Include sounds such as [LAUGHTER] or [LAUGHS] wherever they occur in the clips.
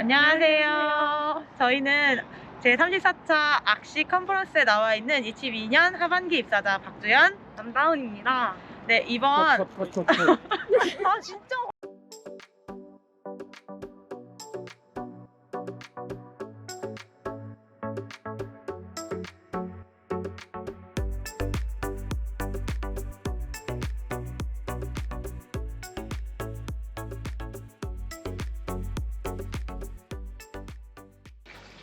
안녕하세요. 저희는 제34차 악시 컨퍼런스에 나와 있는 22년 하반기 입사자 박주연, 남다운입니다. 네, 이번 [LAUGHS] 아 진짜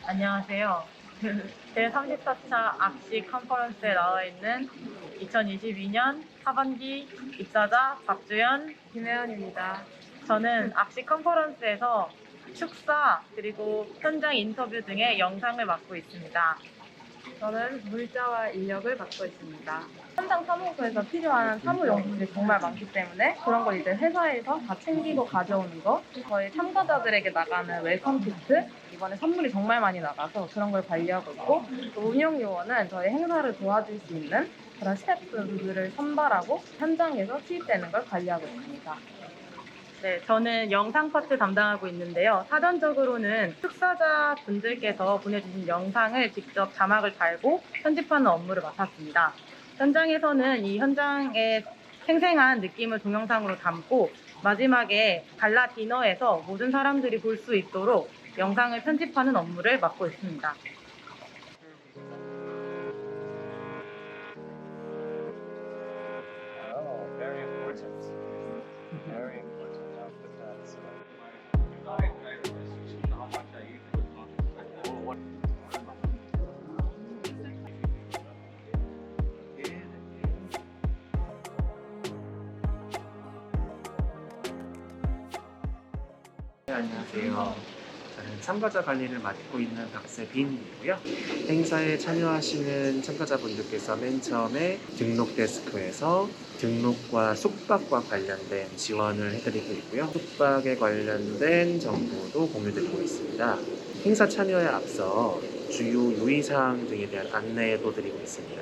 안녕하세요. [LAUGHS] 제34차 악시 컨퍼런스에 나와 있는 2022년 하반기 입사자 박주연, 김혜연입니다. 저는 악시 컨퍼런스에서 축사 그리고 현장 인터뷰 등의 영상을 맡고 있습니다. 저는 물자와 인력을 맡고 있습니다. 현장 사무소에서 필요한 사무용품들이 정말 많기 때문에 그런 걸 이제 회사에서 다 챙기고 가져오는 거. 저희 참가자들에게 나가는 웰컴 키트. 이번에 선물이 정말 많이 나가서 그런 걸 관리하고 있고 또 운영 요원은 저희 행사를 도와줄 수 있는 그런 스태프들을 선발하고 현장에서 투입되는 걸 관리하고 있습니다. 네, 저는 영상 파트 담당하고 있는데요. 사전적으로는 축사자 분들께서 보내주신 영상을 직접 자막을 달고 편집하는 업무를 맡았습니다. 현장에서는 이 현장의 생생한 느낌을 동영상으로 담고 마지막에 갈라 디너에서 모든 사람들이 볼 수 있도록 영상을 편집하는 업무를 맡고 있습니다. Oh. 안녕하세요. 저는 참가자 관리를 맡고 있는 박세빈이고요. 행사에 참여하시는 참가자분들께서 맨 처음에 등록 데스크에서 등록과 숙박과 관련된 지원을 해드리고 있고요. 숙박에 관련된 정보도 공유드리고 있습니다. 행사 참여에 앞서 주요 유의사항 등에 대한 안내도 드리고 있습니다.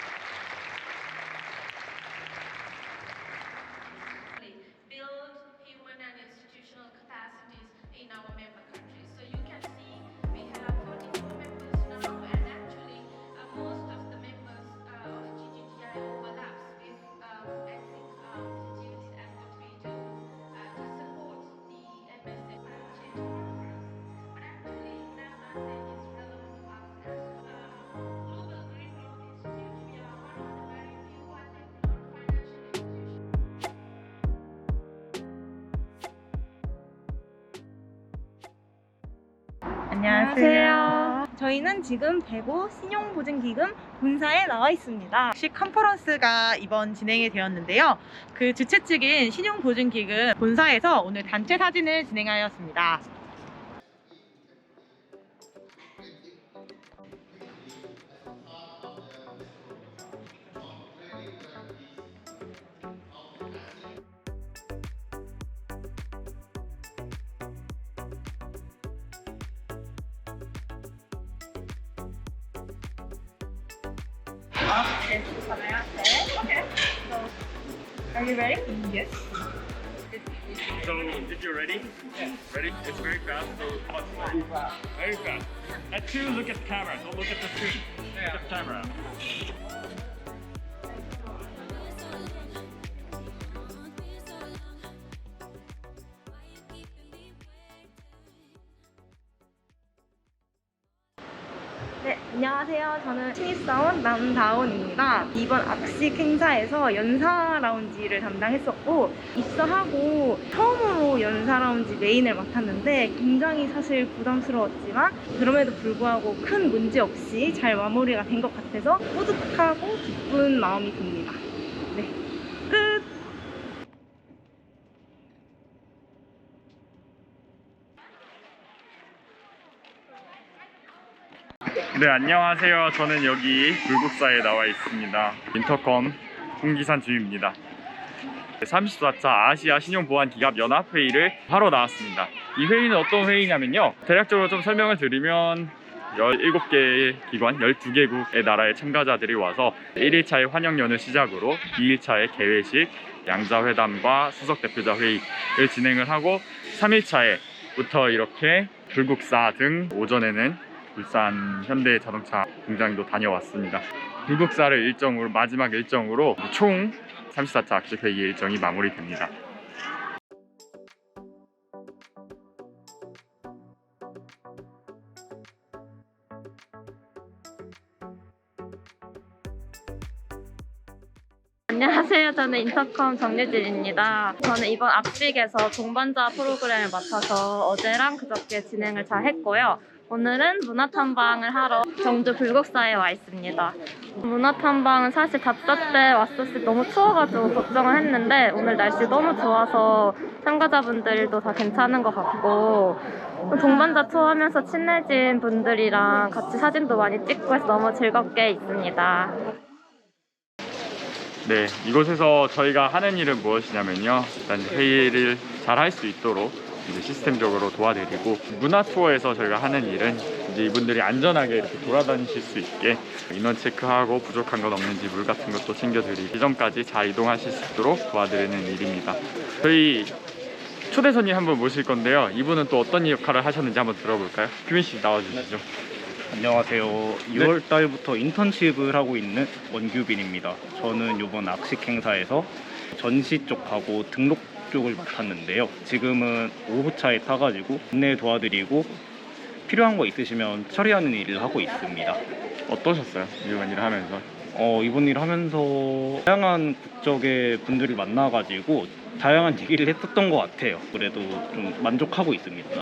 안녕하세요. 저희는 지금 대구 신용보증기금 본사에 나와 있습니다. 악시 컨퍼런스가 이번 진행이 되었는데요. 그 주최 측인 신용보증기금 본사에서 오늘 단체 사진을 진행하였습니다. Are you ready? Yes. So if you're ready, ready? It's very fast. So much more. Very fast. At two, look at the camera. Don't look at the screen. Look at the camera. 네, 안녕하세요. 저는 신입사원 남다운입니다. 이번 악식 행사에서 연사 라운지를 담당했었고 입사하고 처음으로 연사 라운지 메인을 맡았는데 굉장히 사실 부담스러웠지만 그럼에도 불구하고 큰 문제 없이 잘 마무리가 된 것 같아서 뿌듯하고 기쁜 마음이 듭니다. 네, 안녕하세요. 저는 여기 불국사에 나와 있습니다. 인터컴 홍기산 주입니다. 34차 아시아 신용보안기갑 연합회의를 하러 나왔습니다. 이 회의는 어떤 회의냐면요. 대략적으로 좀 설명을 드리면 17개의 기관, 12개국의 나라의 참가자들이 와서 1일차의 환영연을 시작으로 2일차의 개회식, 양자회담과 수석대표자 회의를 진행을 하고 3일차에부터 이렇게 불국사 등 오전에는 울산 현대 자동차 공장도 다녀왔습니다. 불국사를 일정으로 마지막 일정으로 총 34차 학식 회의 일정이 마무리됩니다. 안녕하세요. 저는 인터컴 정유진입니다. 저는 이번 악식에서 동반자 프로그램을 맡아서 어제랑 그저께 진행을 잘 했고요. 오늘은 문화탐방을 하러 경주 불국사에 와 있습니다. 문화탐방은 사실 답사 때 왔었을 때 너무 추워가지고 걱정을 했는데 오늘 날씨 너무 좋아서 참가자분들도 다 괜찮은 것 같고 동반자 투어하면서 친해진 분들이랑 같이 사진도 많이 찍고 해서 너무 즐겁게 있습니다. 네, 이곳에서 저희가 하는 일은 무엇이냐면요. 일단 회의를 잘 할 수 있도록 이제 시스템적으로 도와드리고 문화 투어에서 저희가 하는 일은 이제 이분들이 안전하게 이렇게 돌아다니실 수 있게 인원 체크하고 부족한 건 없는지 물 같은 것도 챙겨드리고 지점까지 잘 이동하실 수 있도록 도와드리는 일입니다. 저희 초대 손님 한분 모실 건데요. 이분은 또 어떤 역할을 하셨는지 한번 들어볼까요? 규민 씨 나와주시죠. 안녕하세요. 6월 달부터 인턴십을 하고 있는 원규빈입니다. 저는 이번 악식 행사에서 전시 쪽하고 등록 쪽을 맡았는데요. 지금은 5호차에 타가지고 안내 도와드리고 필요한 거 있으시면 처리하는 일을 하고 있습니다. 어떠셨어요? 이번 일을 하면서? 어, 이번 일 하면서 다양한 국적의 분들을 만나가지고 다양한 얘기를 했었던 것 같아요. 그래도 좀 만족하고 있습니다.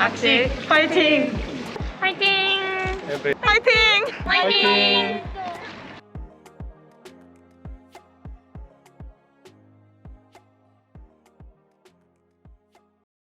악식 파이팅! 화이팅! 파이팅! 화이팅!